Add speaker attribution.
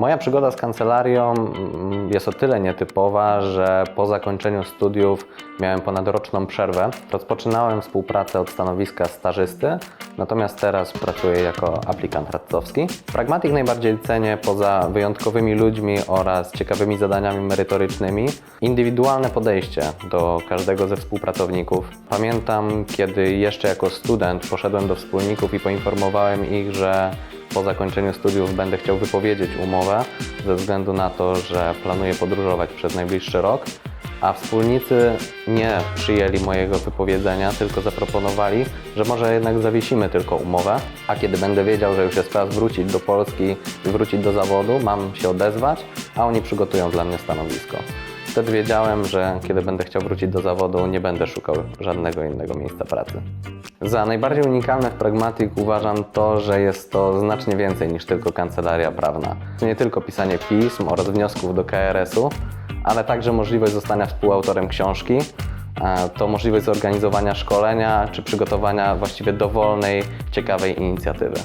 Speaker 1: Moja przygoda z kancelarią mm, jest o tyle nietypowa, że po zakończeniu studiów miałem ponadroczną przerwę. Rozpoczynałem współpracę od stanowiska stażysty, natomiast teraz pracuję jako aplikant radcowski. Pragmatik najbardziej cenię poza wyjątkowymi ludźmi oraz ciekawymi zadaniami merytorycznymi indywidualne podejście do każdego ze współpracowników. Pamiętam, kiedy jeszcze jako student poszedłem do wspólników i poinformowałem ich, że po zakończeniu studiów będę chciał wypowiedzieć umowę ze względu na to, że planuję podróżować przez najbliższy rok, a wspólnicy nie przyjęli mojego wypowiedzenia, tylko zaproponowali, że może jednak zawiesimy tylko umowę, a kiedy będę wiedział, że już jest czas wrócić do Polski i wrócić do zawodu, mam się odezwać, a oni przygotują dla mnie stanowisko. Wtedy wiedziałem, że kiedy będę chciał wrócić do zawodu, nie będę szukał żadnego innego miejsca pracy. Za najbardziej unikalne w Pragmatic uważam to, że jest to znacznie więcej niż tylko kancelaria prawna. Nie tylko pisanie pism oraz wniosków do KRS-u, ale także możliwość zostania współautorem książki, to możliwość zorganizowania szkolenia czy przygotowania właściwie dowolnej, ciekawej inicjatywy.